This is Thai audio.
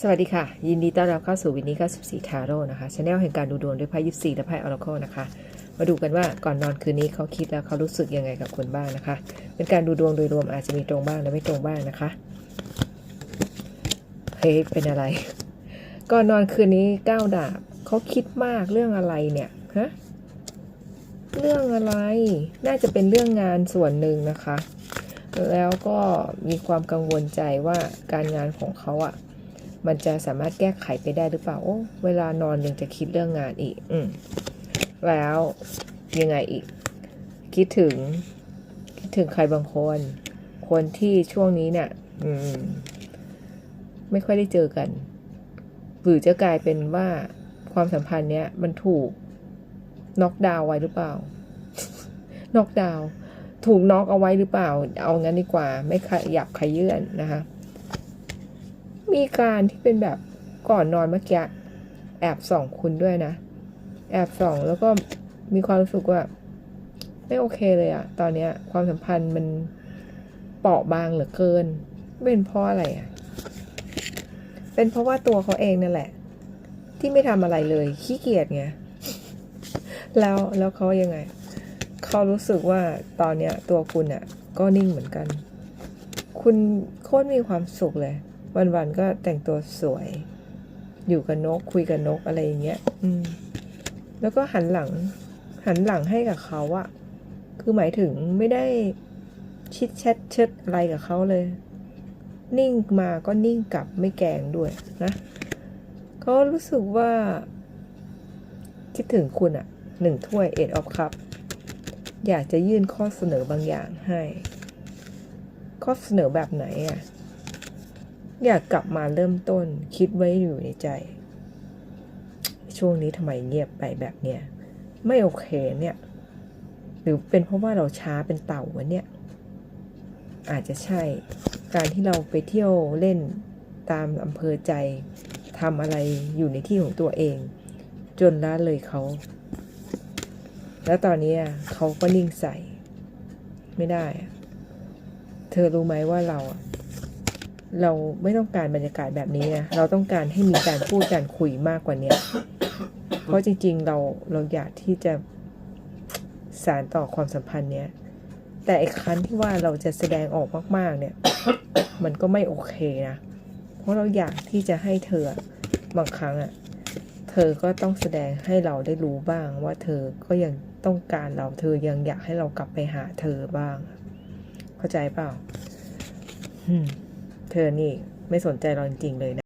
สวัสดีค่ะ ยินดีต้อนรับเข้าสู่วินนี้94ทาโร่นะคะชาแนลแห่งการดูดวงด้วยไพ่ยิปซีและไพ่ออร์เคิลนะคะ มาดูกันว่าก่อนนอนคืนนี้เขาคิดแล้วเขารู้สึกยังไงกับคุณบ้างนะคะ เป็นการดูดวงโดยรวมอาจจะมีตรงบ้างและไม่ตรงบ้างนะคะเฮ้ยเป็นอะไร ก่อนนอนคืนนี้ก้าวดาบเขาคิดมากเรื่องอะไรเนี่ยฮะเรื่องอะไรน่าจะเป็นเรื่องงานส่วนหนึ่งนะคะ แล้วก็มีความกังวลใจว่าการงานของเขาอะ่ะ มันจะสามารถแก้ไขไปได้หรือเปล่าโอ้เวลานอนยังจะคิดเรื่องงานอีก อืมแล้วยังไงอีก คิดถึง คิดถึงใครบางคน คนที่ช่วงนี้เนี่ยอืม ไม่ค่อยได้เจอกัน หรือจะกลายเป็นว่าความสัมพันธ์เนี้ย มันถูกน็อกดาวไว้หรือเปล่า น็อกดาว ถูกน็อกเอาไว้หรือเปล่า เอางั้นดีกว่า ไม่ขยับขยื่นนะคะ มีการที่เป็นแบบก่อนนอนเมื่อกี้แอบส่องคุณด้วยนะ แอบส่องแล้วก็มีความรู้สึกว่า ไม่โอเคเลยอะตอนเนี้ย ความสัมพันธ์มันเปราะบางเหลือเกิน เป็นเพราะอะไรอะเป็นเพราะว่าตัวเขาเองนั่นแหละ ที่ไม่ทำอะไรเลย ขี้เกียจไงแล้วแล้วเขายังไง เขารู้สึกว่าตอนเนี้ยตัวคุณอะก็นิ่งเหมือนกัน คุณโคตรมีความสุขเลย วันๆก็แต่งตัวสวย อยู่กับนกคุยกับนกอะไรอย่างเงี้ย อืม แล้วก็หันหลัง หันหลังให้กับเขาอะคือหมายถึงไม่ได้ชิดแชทเชิดอะไรกับเขาเลย นิ่งมาก็นิ่งกลับไม่แกงด้วยนะเขารู้สึกว่า คิดถึงคุณอะหนึ่งถ้วยเอ็ดออฟคัพอยากจะยื่นข้อเสนอบางอย่างให้ ข้อเสนอแบบไหนอะ อยากกลับมาเริ่มต้นคิดไว้อยู่ในใจ ช่วงนี้ทำไมเงียบไปแบบเนี้ยไม่โอเคเนี่ย หรือเป็นเพราะว่าเราช้าเป็นเต่าวะเนี่ย อาจจะใช่การที่เราไปเที่ยวเล่นตามอำเภอใจทำอะไรอยู่ในที่ของตัวเอง จนละเลยเขา แล้วตอนนี้เขาก็นิ่งใส่ ไม่ได้ เธอรู้ไหมว่าเรา เราไม่ต้องการบรรยากาศแบบนี้นะเราต้องการให้มีการพูดการคุยมากกว่าเนี้ยเพราะจริง ๆ เราเราอยากที่จะสารต่อความสัมพันธ์เนี้ยแต่ไอ้ครั้นที่ว่าเราจะแสดงออกมาก ๆ เนี่ย มันก็ไม่โอเคนะ เพราะเราอยากที่จะให้เธอบางครั้งอะ เธอก็ต้องแสดงให้เราได้รู้บ้างว่าเธอก็ยังต้องการเรา เธอยังอยากให้เรากลับไปหาเธอบ้าง เข้าใจเปล่าอืม เธอนี่ไม่สนใจเราจริงๆเลยนะ